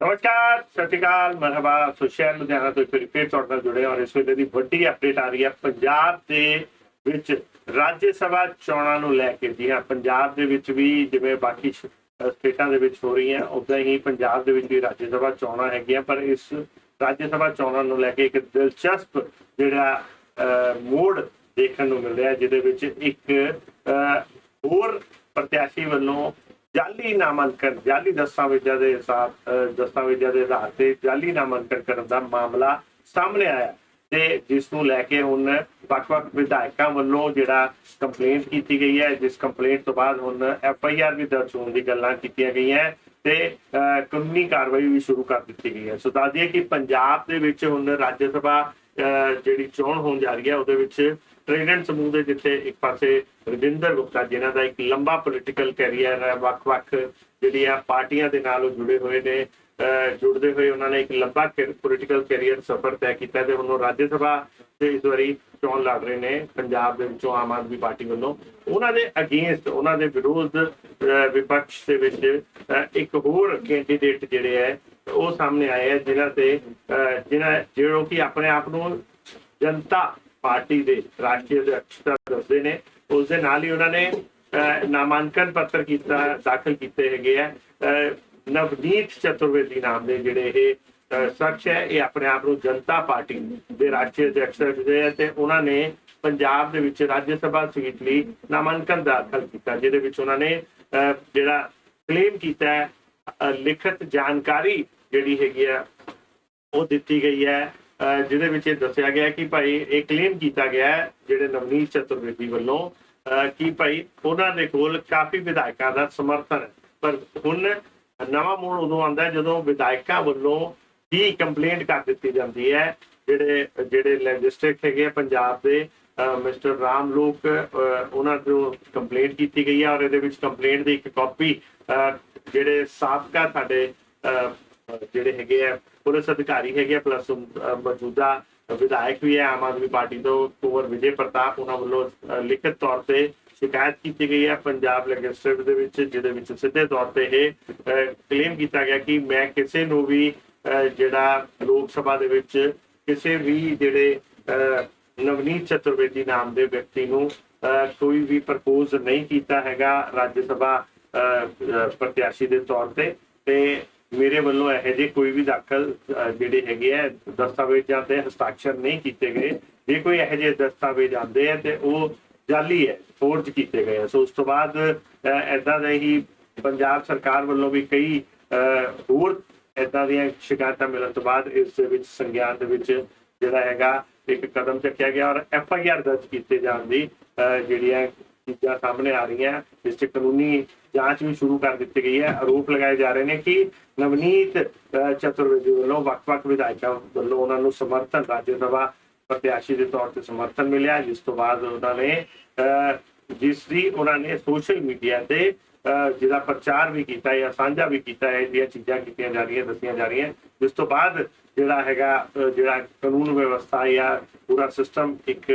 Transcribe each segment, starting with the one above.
ਨਮਸਕਾਰ ਸਤਿ ਸ਼੍ਰੀ ਅਕਾਲ ਮਰਹਬਾ ਸੋ ਲੁਧਿਆਣਾ ਤੋਂ ਇੱਕ ਫੇਰ ਤੁਹਾਡੇ ਨਾਲ ਜੁੜੇ ਔਰ ਇਸ ਵੇਲੇ ਦੀ ਵੱਡੀ ਅਪਡੇਟ ਆ ਰਹੀ ਹੈ ਪੰਜਾਬ ਦੇ ਵਿੱਚ ਰਾਜ ਸਭਾ ਚੋਣਾਂ ਨੂੰ ਲੈ ਕੇ ਜੀ ਹਾਂ ਪੰਜਾਬ ਦੇ ਵਿੱਚ ਵੀ ਜਿਵੇਂ ਬਾਕੀ ਸਟੇਟਾਂ ਦੇ ਵਿੱਚ ਹੋ ਰਹੀਆਂ ਉਦਾਂ ਹੀ ਪੰਜਾਬ ਦੇ ਵਿੱਚ ਵੀ ਰਾਜ ਸਭਾ ਚੋਣਾਂ ਹੈਗੀਆਂ ਪਰ ਇਸ ਰਾਜ ਸਭਾ ਚੋਣਾਂ ਨੂੰ ਲੈ ਕੇ ਇੱਕ ਦਿਲਚਸਪ ਜਿਹੜਾ ਅਹ, ਮੋੜ ਦੇਖਣ ਨੂੰ ਮਿਲ ਰਿਹਾ ਜਿਹਦੇ ਵਿੱਚ ਇੱਕ ਅਹ, ਹੋਰ ਪ੍ਰਤਿਆਸ਼ੀ ਵੱਲੋਂ ਜਾਲੀ ਨਾਮਾਂਕਨ ਜਾਲੀ ਦਸਤਾਵੇਜ਼ਾਂ ਦੇ ਹਿਸਾਬ ਦਸਤਾਵੇਜ਼ਾਂ ਦੇ ਆਧਾਰ ਤੇ ਜਾਲੀ ਨਾਮਾਂਕਨ ਕਰਨ ਦਾ ਮਾਮਲਾ ਸਾਹਮਣੇ ਆਇਆ ਤੇ ਜਿਸ ਨੂੰ ਲੈ ਕੇ ਹੁਣ ਵੱਖ-ਵੱਖ ਵਿਧਾਇਕਾਂ ਵੱਲੋਂ ਜਿਹੜਾ ਕੰਪਲੇਂਟ ਕੀਤੀ ਗਈ ਹੈ ਜਿਸ ਕੰਪਲੇਂਟ ਤੋਂ ਬਾਅਦ ਹੁਣ ਐਫ ਆਈ ਆਰ ਵੀ ਦਰਜ ਹੋਣ ਦੀ ਗੱਲਾਂ ਕੀਤੀਆਂ ਗਈਆਂ ਤੇ ਅਹ, ਕਾਨੂੰਨੀ ਕਾਰਵਾਈ ਵੀ ਸ਼ੁਰੂ ਕਰ ਦਿੱਤੀ ਗਈ ਹੈ। ਸੋ ਦੱਸ ਦਈਏ ਕਿ ਪੰਜਾਬ ਦੇ ਵਿੱਚ ਹੁਣ ਰਾਜ ਸਭਾ ਜਿਹੜੀ ਚੋਣ ਹੋਣ ਜਾ ਰਹੀ ਹੈ, ਉਹਦੇ ਵਿੱਚ ਪ੍ਰੈਜ਼ੀਡੈਂਟ ਸਮੂਹ ਦੇ ਜਿੱਥੇ ਇੱਕ ਪਾਸੇ ਰਵਿੰਦਰ ਗੁਪਤਾ, ਜਿਨ੍ਹਾਂ ਦਾ ਇੱਕ ਲੰਬਾ ਪੋਲੀਟੀਕਲ ਕੈਰੀਅਰ ਹੈ, ਵੱਖ-ਵੱਖ ਜਿਹੜੀਆਂ ਪਾਰਟੀਆਂ ਦੇ ਨਾਲ ਉਹ ਜੁੜੇ ਹੋਏ ਨੇ ਜੁੜਦੇ ਹੋਏ ਉਹਨਾਂ ਨੇ ਇੱਕ ਲੰਬਾ ਪੋਲੀਟੀਕਲ ਕੈਰੀਅਰ ਸਫ਼ਰ ਤੈਅ ਕੀਤਾ ਤੇ ਹੁਣ ਉਹ ਰਾਜ ਸਭਾ ਤੇ ਇਸ ਵਾਰੀ ਚੋਣ ਲੜ ਰਹੇ ਨੇ, ਪੰਜਾਬ ਦੇ ਵਿੱਚੋਂ ਆਮ ਆਦਮੀ ਪਾਰਟੀ ਵੱਲੋਂ। ਉਹਨਾਂ ਦੇ ਅਗੇਂਸਟ ਉਹਨਾਂ ਦੇ ਵਿਰੋਧ ਵਿਪਕਸ਼ ਦੇ ਵਿੱਚ ਇੱਕ ਹੋਰ ਕੈਂਡੀਡੇਟ ਜਿਹੜੇ ਹੈ ਉਹ ਸਾਹਮਣੇ ਆਏ ਹੈ ਜਿਨ੍ਹਾਂ ਤੇ ਅਹ ਜਿਨ੍ਹਾਂ ਜਿਹੜੋ ਕਿ ਆਪਣੇ ਆਪ ਨੂੰ ਜਨਤਾ ਪਾਰਟੀ ਦੇ ਰਾਸ਼ਟਰੀ ਅਧਿਕਸ਼ ਦੱਸਦੇ ਨੇ। ਉਸ ਦੇ ਨਾਲ ਹੀ ਉਹਨਾਂ ਨੇ ਨਾਮਾਂਕਨ ਪੱਤਰ ਕੀਤਾ ਦਾਖਲ ਕੀਤੇ ਹੈਗੇ ਆ। ਨਵਨੀਤ ਚਤੁਰਵੇਦੀ ਨਾਮ ਦੇ ਜਿਹੜੇ ਇਹ ਅਹ, ਹੈ ਇਹ ਆਪਣੇ ਆਪ ਨੂੰ ਜਨਤਾ ਪਾਰਟੀ ਦੇ ਰਾਸ਼ਟਰੀ ਅਧਿਕਸ਼ ਦੱਸਦੇ ਹੈ ਤੇ ਉਹਨਾਂ ਨੇ ਪੰਜਾਬ ਦੇ ਵਿੱਚ ਰਾਜ ਸਭਾ ਸੀਟ ਲਈ ਨਾਮਾਂਕਨ ਦਾਖਲ ਕੀਤਾ ਜਿਹਦੇ ਵਿੱਚ ਉਹਨਾਂ ਨੇ ਅਹ, ਜਿਹੜਾ ਕਲੇਮ ਕੀਤਾ ਹੈ ਲਿਖਤ ਜਾਣਕਾਰੀ ਜਿਹੜੀ ਹੈਗੀ ਆ ਉਹ ਦਿੱਤੀ ਗਈ ਹੈ। ਜਿਹਦੇ ਵਿੱਚ ਇਹ ਦੱਸਿਆ ਗਿਆ ਕਿ ਭਾਈ ਇਹ ਕਲੇਮ ਕੀਤਾ ਗਿਆ ਜਿਹੜੇ ਨਵਨੀਤ ਚਤੁਰਵੇਦੀ ਵੱਲੋਂ ਕਿ ਭਾਈ ਉਹਨਾਂ ਦੇ ਕੋਲ ਕਾਫੀ ਵਿਧਾਇਕਾਂ ਦਾ ਸਮਰਥਨ ਹੈ। ਪਰ ਹੁਣ ਨਵਾਂ ਮੋੜ ਉਦੋਂ ਆਉਂਦਾ ਹੈ ਜਦੋਂ ਵਿਧਾਇਕਾਂ ਵੱਲੋਂ ਹੀ ਕੰਪਲੇਂਟ ਕਰ ਦਿੱਤੀ ਜਾਂਦੀ ਹੈ। ਜਿਹੜੇ ਜਿਹੜੇ ਲੈਜਿਸਟ੍ਰੇਟ ਹੈਗੇ ਆ ਪੰਜਾਬ ਦੇ ਮਿਸਟਰ ਰਾਮ ਲੋਕ ਉਹਨਾਂ ਤੋਂ ਕੰਪਲੇਂਟ ਕੀਤੀ ਗਈ ਹੈ ਔਰ ਇਹਦੇ ਵਿੱਚ ਕੰਪਲੇਂਟ ਦੀ ਇੱਕ ਕਾਪੀ ਜਿਹੜੇ ਸਾਬਕਾ ਸਾਡੇ ਅਹ, ਜਿਹੜੇ ਹੈਗੇ ਆ ਪੁਲਿਸ ਅਧਿਕਾਰੀ ਹੈਗੇ ਆ ਪਲੱਸ ਮੌਜੂਦਾ ਵਿਧਾਇਕ ਵੀ ਹੈ ਆਮ ਆਦਮੀ ਪਾਰਟੀ ਤੋਂ ਕੁੰਵਰ ਵਿਜੇ ਪ੍ਰਤਾਪ ਉਹਨਾਂ ਵੱਲੋਂ ਲਿਖਤ ਤੌਰ ਤੇ ਸ਼ਿਕਾਇਤ ਕੀਤੀ ਗਈ ਹੈ ਪੰਜਾਬ ਲੈਜਿਸਲੇਟਿਵ ਦੇ ਵਿੱਚ ਜਿਹਦੇ ਵਿੱਚ ਸਿੱਧੇ ਤੌਰ ਤੇ ਇਹ ਕਲੇਮ ਕੀਤਾ ਗਿਆ ਕਿ ਮੈਂ ਕਿਸੇ ਨੂੰ ਵੀ ਜਿਹੜਾ ਲੋਕ ਸਭਾ ਦੇ ਵਿੱਚ ਕਿਸੇ ਵੀ ਜਿਹੜੇ ਅਹ, ਨਵਨੀਤ ਚਤੁਰਵੇਦੀ ਨਾਮ ਦੇ ਵਿਅਕਤੀ ਨੂੰ ਅਹ, ਕੋਈ ਵੀ ਪ੍ਰਪੋਜ਼ ਨਹੀਂ ਕੀਤਾ ਹੈਗਾ ਰਾਜ ਸਭਾ ਅਹ, ਪ੍ਰਤਿਆਸ਼ੀ ਦੇ ਤੌਰ ਤੇ ਤੇ ਮੇਰੇ ਵੱਲੋਂ ਇਹੋ ਜਿਹੇ ਕੋਈ ਵੀ ਦਾਖਲ ਜਿਹੜੇ ਹੈਗੇ ਆ ਦਸਤਾਵੇਜ਼ਾਂ ਤੇ ਹਸਤਾਖਰ ਨਹੀਂ ਕੀਤੇ ਗਏ। ਜੇ ਕੋਈ ਇਹੋ ਜਿਹੇ ਦਸਤਾਵੇਜ਼ ਆਉਂਦੇ ਆ ਤੇ ਉਹ ਜਾਲੀ ਹੈ ਫੋਰਜ ਕੀਤੇ ਗਏ ਆ। ਸੋ ਉਸ ਤੋਂ ਬਾਅਦ ਐਦਾਂ ਦੇ ਹੀ ਪੰਜਾਬ ਸਰਕਾਰ ਵੱਲੋਂ ਵੀ ਕਈ ਅਹ, ਹੋਰ ਐਦਾਂ ਦੀਆਂ ਸ਼ਿਕਾਇਤਾਂ ਮਿਲਣ ਤੋਂ ਬਾਅਦ ਇਸ ਦੇ ਵਿੱਚ ਸੰਗਿਆਨ ਦੇ ਵਿੱਚ ਜਿਹੜਾ ਹੈਗਾ ਇੱਕ ਕਦਮ ਚੱਕਿਆ ਗਿਆ ਔਰ ਐਫ ਆਈ ਆਰ ਦਰਜ ਕੀਤੇ ਜਾਣ ਦੀ ਅਹ, ਜਿਹੜੀਆਂ ਚੀਜ਼ਾਂ ਸਾਹਮਣੇ ਆ ਰਹੀਆਂ ਜਿਸ 'ਚ ਕਾਨੂੰਨੀ ਜਾਂਚ ਵੀ ਸ਼ੁਰੂ ਕਰ ਦਿੱਤੀ ਗਈ ਹੈ। ਆਰੋਪ ਲਗਾਏ ਜਾ ਰਹੇ ਨੇ ਕਿ ਨਵਨੀਤ ਅਹ, ਚਤੁਰਵੇਦੀ ਵੱਲੋਂ ਵੱਖ-ਵੱਖ ਵਿਧਾਇਕਾਂ ਵੱਲੋਂ ਉਹਨਾਂ ਨੂੰ ਸਮਰਥਨ ਰਾਜ ਸਭਾ ਪ੍ਰਤਿਆਸ਼ੀ ਦੇ ਤੌਰ ਤੇ ਸਮਰਥਨ ਮਿਲਿਆ ਜਿਸ ਤੋਂ ਬਾਅਦ ਉਹਨਾਂ ਨੇ ਅਹ, ਜਿਸ ਦੀ ਉਹਨਾਂ ਨੇ ਸੋਸ਼ਲ ਮੀਡੀਆ ਤੇ ਅਹ, ਜਿਹਦਾ ਪ੍ਰਚਾਰ ਵੀ ਕੀਤਾ ਜਾਂ ਸਾਂਝਾ ਵੀ ਕੀਤਾ ਹੈ ਇਹਦੀਆਂ ਚੀਜ਼ਾਂ ਕੀਤੀਆਂ ਜਾ ਰਹੀਆਂ ਦੱਸੀਆਂ ਜਾ ਰਹੀਆਂ ਜਿਸ ਤੋਂ ਬਾਅਦ ਜਿਹੜਾ ਹੈਗਾ ਜਿਹੜਾ ਕਾਨੂੰਨ ਵਿਵਸਥਾ ਜਾਂ ਪੂਰਾ ਸਿਸਟਮ ਇੱਕ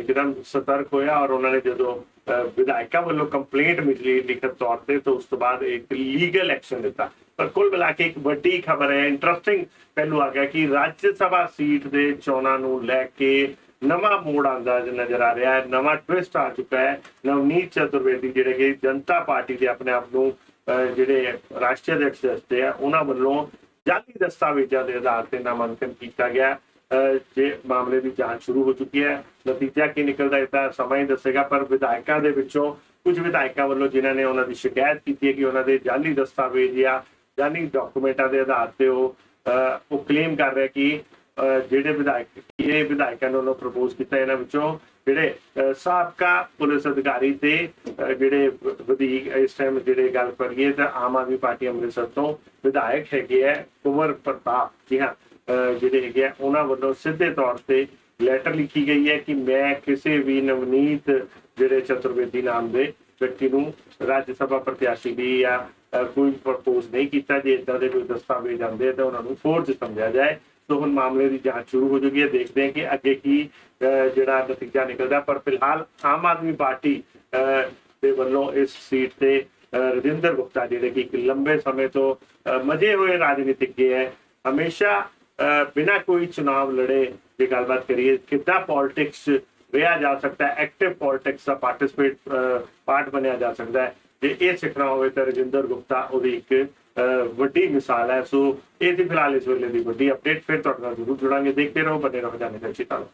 ਇੱਕਦਮ ਸਤਰਕ ਹੋਇਆ ਔਰ ਉਹਨਾਂ ਨੇ ਜਦੋਂ ਅਹ, ਵਿਧਾਇਕਾਂ ਵੱਲੋਂ ਕੰਪਲੇਂਟ ਮਿਲੀ ਲਿਖਤ ਤੌਰ ਤੇ ਤਾਂ ਉਸ ਤੋਂ ਬਾਅਦ ਇੱਕ ਲੀਗਲ ਐਕਸ਼ਨ ਦਿੱਤਾ। ਪਰ ਕੁੱਲ ਮਿਲਾ ਕੇ ਇੱਕ ਵੱਡੀ ਖਬਰ ਹੈ ਇੰਟਰਸਟਿੰਗ ਪਹਿਲੂ ਆ ਗਿਆ ਕਿ ਰਾਜ ਸਭਾ ਸੀਟ ਦੇ ਚੋਣਾਂ ਨੂੰ ਲੈ ਕੇ ਨਵਾਂ ਮੋੜ ਆਂਦਾ ਨਜ਼ਰ ਆ ਰਿਹਾ ਹੈ ਨਵਾਂ ਟਵਿਸਟ ਆ ਚੁੱਕਾ ਹੈ। ਨਵਨੀਤ ਚਤੁਰਵੇਦੀ ਜਿਹੜੇ ਕਿ ਜਨਤਾ ਪਾਰਟੀ ਦੇ ਆਪਣੇ ਆਪ ਨੂੰ ਅਹ, ਜਿਹੜੇ ਰਾਸ਼ਟਰੀ ਅਧਿਕਸ਼ ਦੱਸਦੇ ਆ ਉਹਨਾਂ ਵੱਲੋਂ ਜਾਲੀ ਦਸਤਾਵੇਜ਼ਾਂ ਦੇ ਆਧਾਰ ਤੇ ਨਾਮਾਂਕਨ ਕੀਤਾ ਗਿਆ। ਜੇ ਮਾਮਲੇ ਦੀ ਜਾਂਚ ਸ਼ੁਰੂ ਹੋ ਚੁੱਕੀ ਹੈ। ਨਤੀਜਾ ਕੀ ਨਿਕਲਦਾ ਇਹ ਤਾਂ ਸਮਾਂ ਹੀ ਦੱਸੇਗਾ, ਪਰ ਵਿਧਾਇਕਾਂ ਦੇ ਵਿੱਚੋਂ ਕੁਝ ਵਿਧਾਇਕਾਂ ਵੱਲੋਂ ਜਿਨ੍ਹਾਂ ਨੇ ਉਹਨਾਂ ਦੀ ਸ਼ਿਕਾਇਤ ਕੀਤੀ ਹੈ ਕਿ ਉਹਨਾਂ ਦੇ ਜਾਲੀ ਦਸਤਾਵੇਜ਼ ਜਾਂ ਜਾਲੀ ਡਾਕੂਮੈਂਟਾਂ ਦੇ ਆਧਾਰ ਤੇ ਉਹ ਉਹ ਕਲੇਮ ਕਰ ਰਿਹਾ ਕਿ ਜਿਹੜੇ ਵਿਧਾਇਕ, ਇਹ ਵਿਧਾਇਕਾਂ ਨੇ ਉਹਨਾਂ ਪ੍ਰਪੋਜ਼ ਕੀਤਾ ਇਹਨਾਂ ਵਿੱਚੋਂ ਜਿਹੜੇ ਸਾਬਕਾ ਪੁਲਿਸ ਅਧਿਕਾਰੀ ਤੇ ਜਿਹੜੇ ਵ- ਵਧੀਕ, ਇਸ ਟਾਈਮ ਜਿਹੜੇ ਗੱਲ ਕਰੀਏ ਤਾਂ ਆਮ ਆਦਮੀ ਪਾਰਟੀ ਅੰਮ੍ਰਿਤਸਰ ਤੋਂ ਵਿਧਾਇਕ ਹੈਗੇ ਹੈ ਕੁੰਵਰ ਪ੍ਰਤਾਪ ਜੀ, ਹਾਂ। ਜਿਹੜੇ ਹੈਗੇ ਆ ਉਹਨਾਂ ਵੱਲੋਂ ਸਿੱਧੇ ਤੌਰ ਤੇ ਲੈਟਰ ਲਿਖੀ ਗਈ ਹੈ ਕਿ ਮੈਂ ਕਿਸੇ ਵੀ ਨਵਨੀਤ ਜਿਹੜੇ ਚਤੁਰਵੇਦੀ ਨਾਮ ਦੇ ਵਿਅਕਤੀ ਨੂੰ ਰਾਜ ਸਭਾ ਪ੍ਰਤਿਆਸ਼ੀ ਦੀ ਜਾਂ ਕੋਈ ਪ੍ਰਪੋਜ਼ ਨਹੀਂ ਕੀਤਾ ਜੇ ਇਦਾਂ ਦੇ ਕੋਈ ਦਸਤਾਵੇਜ਼ ਆਉਂਦੇ ਤਾਂ ਉਹਨਾਂ ਨੂੰ ਫੋਰਜ ਸਮਝਿਆ ਜਾਏ। ਸੋ ਹੁਣ ਮਾਮਲੇ ਦੀ ਜਾਂਚ ਸ਼ੁਰੂ ਹੋ ਚੁੱਕੀ ਹੈ। ਦੇਖਦੇ ਹਾਂ ਕਿ ਅੱਗੇ ਕੀ ਅਹ, ਜਿਹੜਾ ਨਤੀਜਾ ਨਿਕਲਦਾ। ਪਰ ਫਿਲਹਾਲ ਆਮ ਆਦਮੀ ਪਾਰਟੀ ਅਹ, ਦੇ ਵੱਲੋਂ ਇਸ ਸੀਟ ਤੇ ਰਜਿੰਦਰ ਗੁਪਤਾ ਜਿਹੜੇ ਕਿ ਇੱਕ ਲੰਬੇ ਸਮੇਂ ਤੋਂ ਮਜੇ ਹੋਏ ਰਾਜਨੀਤਿਕ ਹੈ ਹਮੇਸ਼ਾ ਬਿਨਾਂ ਕੋਈ ਚੁਣਾਵ ਲੜੇ ਜੇ ਗੱਲਬਾਤ ਕਰੀਏ ਕਿੱਦਾਂ ਪੋਲਿਟਿਕਸ ਰਿਹਾ ਜਾ ਸਕਦਾ ਹੈ ਐਕਟਿਵ ਪੋਲਿਟਿਕਸ ਦਾ ਪਾਰਟਿਸਿਪੇਟ ਪਾਰਟ ਬਣਿਆ ਜਾ ਸਕਦਾ ਹੈ। ਜੇ ਇਹ ਸਿੱਖਣਾ ਹੋਵੇ ਤਾਂ ਰਜਿੰਦਰ ਗੁਪਤਾ ਉਹਦੀ ਇੱਕ ਅਹ, ਵੱਡੀ ਮਿਸਾਲ ਹੈ। ਸੋ ਇਹ ਸੀ ਫਿਲਹਾਲ ਇਸ ਵੇਲੇ ਦੀ ਵੱਡੀ ਅਪਡੇਟ ਫਿਰ ਤੁਹਾਡੇ ਨਾਲ ਜ਼ਰੂਰ ਜੁੜਾਂਗੇ। ਦੇਖਦੇ ਰਹੋ ਬਨੇ ਰਹੋ ਜਾਣੇ ਦਾ ਚਿਤਾਲ